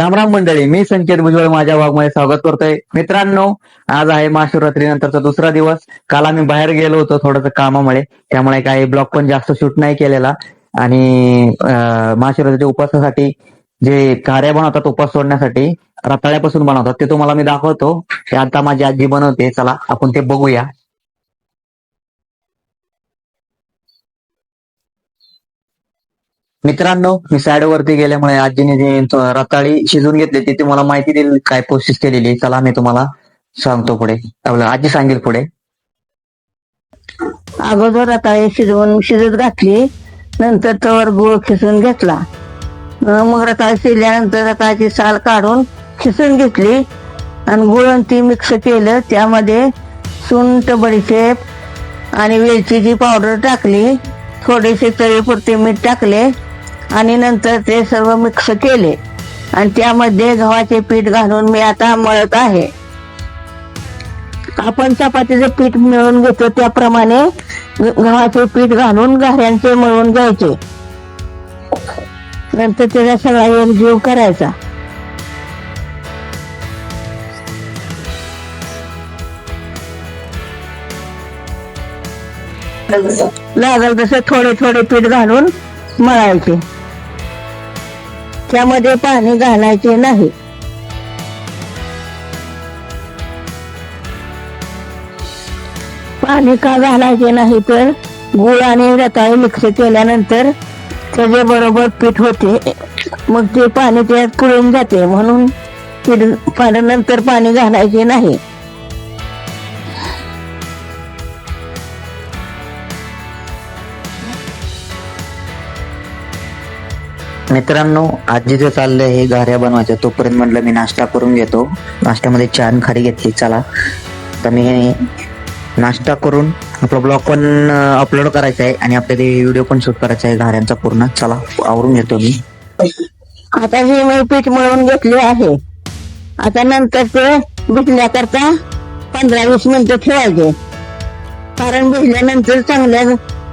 राम राम मंडळी मी संकेत भुजबळ माझ्या भागमध्ये स्वागत करतोय. मित्रांनो आज आहे महाशिवरात्रीनंतरचा दुसरा दिवस. काल आम्ही बाहेर गेलो होतो थोडंसं कामामुळे. त्यामुळे काही ब्लॉग पण जास्त शूट नाही केलेला. आणि महाशिवरात्रीच्या उपवासासाठी जे कार्य बनवतात उपास सोडण्यासाठी रताळ्यापासून बनवतात ते तुम्हाला मी दाखवतो. ते आता माझी आजी बनवते. चला आपण ते बघूया. मित्रांनो मी साईडवरती गेल्यामुळे आजीने जे रताळी शिजून घेतली ती तुम्हाला माहिती दिली काय प्रोसेस केलेली चला मी तुम्हाला सांगतो पुढे. आजी सांगेल पुढे. अगोदर रताळी शिजवून शिजत घातली नंतर तवर गुळ खिसून घेतला. मग रताळी शिजल्यानंतर रताळीची साल काढून खिसून घेतली आणि गुळ ती मिक्स केलं. त्यामध्ये सुंट बडीशेप आणि वेलचीची पावडर टाकली. थोडेसे तळीपुरते मीठ टाकले. आणि नंतर ते सर्व मिक्स केले. आणि त्यामध्ये गव्हाचे पीठ घालून मी आता मळत आहे. आपण चपातीचं पीठ मिळून घेतो त्याप्रमाणे गव्हाचे पीठ घालून घाऱ्यांचे मळून घ्यायचे. नंतर त्याचा सगळा एकजीव करायचा. लागल तसं थोडे थोडे पीठ घालून मळायचे. त्यामध्ये पाणी घालायचे नाही. पाणी का घालायचे नाही तर गुळ आणि रताळी मिक्स केल्यानंतर त्याच्या बरोबर पीठ होते. मग ते पाणी त्यात कुळून जाते. म्हणून पीठ नंतर पाणी घालायचे नाही. मित्रांनो आजी जे चाललंय हे गाऱ्या बनवायच्या तोपर्यंत म्हटलं मी नाश्ता करून घेतो. नाश्त्यामध्ये छान खारी घेतली चला. तर मी नाश्ता करून आपला ब्लॉग पण अपलोड करायचा आहे आणि आपल्याला व्हिडिओ पण शूट करायचा आहे घाऱ्यांचा पूर्ण. चला आवरून घेतो मी. आता हे मी पीठ मळून घेतले आहे. आता नंतर ते भिजण्याकरता पंधरा वीस मिनिटं ठेवायचे. कारण भिजल्यानंतर चांगल्या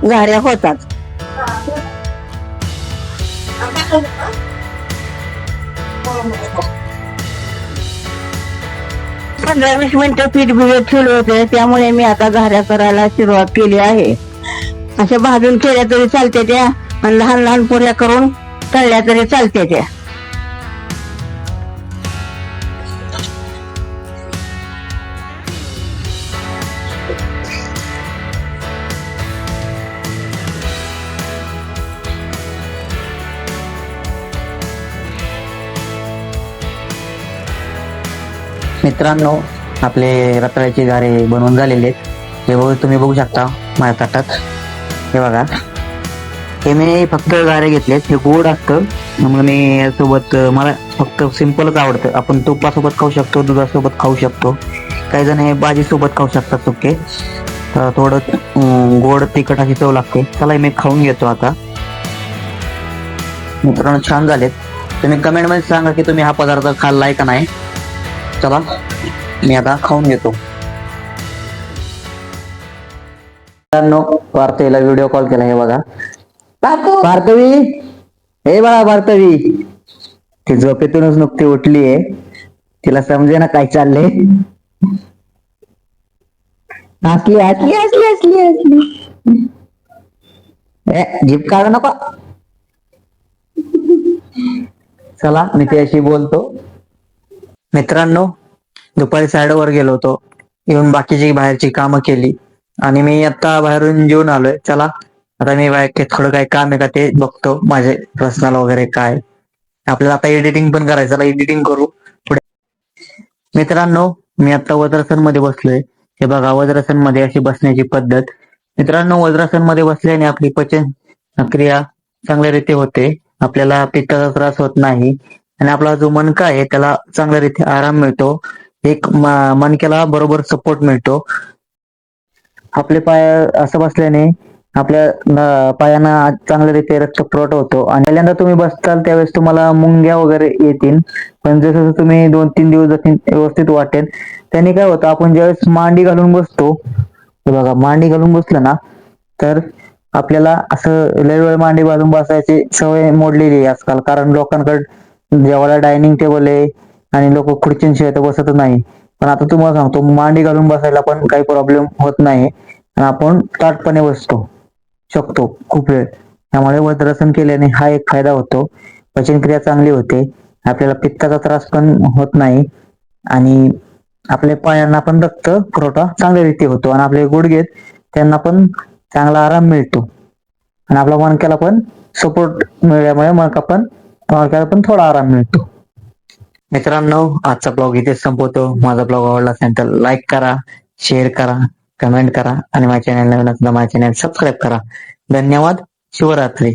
घाऱ्या होतात. पंधरा वीस मिनिटं पीठ भिजत ठेवले होते. त्यामुळे मी आता घाऱ्या करायला सुरुवात केली आहे. अशा भाजून केल्या तरी चालते त्या. आणि लहान लहान पुऱ्या करून तळल्या तरी चालते त्या. मित्रांनो आपले रताळ्याचे गारे बनवून झालेले आहेत. हे तुम्ही बघू शकता माझ्या ताटात. हे बघा. हे मी फक्त गारे घेतलेत हे गोड असतं. म्हणून मी यासोबत मला फक्त सिम्पलच आवडतं. आपण तुपासोबत खाऊ शकतो दुधासोबत खाऊ शकतो. काही जण हे भाजीसोबत खाऊ शकतात सुके. तर थोडं गोड तिखट अशी चव लागते. चला मी खाऊन घेतो आता. मित्रांनो छान झालेत. तुम्ही कमेंटमध्ये सांगा की तुम्ही हा पदार्थ खाल्लाय का नाही. चला मी आता खाऊन घेतो मित्रांनो पार्थवीला व्हिडिओ कॉल केला हे बघा पार्थवी हे बघा पार्थवी ती झोपेतूनच नुकती उठली आहे. तिला समजे ना काय चाललंय. हसली हसली हसली हसली हसली ए जीप काढू नको. चला मी त्याशी बोलतो. मित्रांनो दुपारी साईडवर गेलो होतो. येऊन बाकीची बाहेरची कामं केली. आणि मी आता बाहेरून जेवून आलोय. चला आता मी बाहेर थोडं काही काम आहे का ते बघतो. माझे पर्सनल वगैरे काय. आपल्याला आता एडिटिंग पण करायचं. चला एडिटिंग करू. पुढे. मित्रांनो मी आता वज्रासनमध्ये बसलोय. हे बघा वज्रासनमध्ये अशी बसण्याची पद्धत. मित्रांनो वज्रासनमध्ये बसल्याने आपली पचन क्रिया चांगल्या रीती होते. आपल्याला पित्ताचा त्रास होत नाही. आणि आपला जो मनका आहे त्याला चांगल्या रीती आराम मिळतो. एक मनक्याला बरोबर सपोर्ट मिळतो. आपले पाय असं बसल्याने आपल्या पायांना चांगल्या रीती रक्त पुरवठा होतो. आणि पहिल्यांदा तुम्ही बसताल त्यावेळेस तुम्हाला मुंग्या वगैरे येतील. पण जसं जसं तुम्ही दोन तीन दिवस व्यवस्थित वाटेल त्याने काय होतं आपण ज्यावेळेस मांडी घालून बसतो हे बघा मांडी घालून बसलं ना तर आपल्याला असं लय वेळ मांडी घालून बसायची सवय मोडलेली आहे आजकाल. कारण लोकांकडे जेवायला डायनिंग टेबल आहे आणि लोक खुर्चींशिवाय तर बसतच नाही. पण आता तुम्हाला सांगतो मांडी घालून बसायला पण काही प्रॉब्लेम होत नाही. आणि आपण ताटपणे बसतो शकतो खूप वेळ. त्यामुळे वज्रासन केल्याने हा एक फायदा होतो. पचनक्रिया चांगली होते. आपल्याला पित्ताचा त्रास पण होत नाही. आणि आपल्या पायांना पण रक्त पुरवठा चांगल्या रीती होतो. आणि आपले गुडघे त्यांना पण चांगला आराम मिळतो. आणि आपल्या मणक्याला पण सपोर्ट मिळाल्यामुळे मग आपण मणक्याला पण थोडा आराम मिळतो. मित्रांनो आजचा ब्लॉग इथे संपवतो. माझा ब्लॉग आवडला असेल तर लाईक करा शेअर करा कमेंट करा आणि माझ्या चॅनल नवीन असताना माझ्या चॅनल सबस्क्राईब करा. धन्यवाद. शिवरात्री.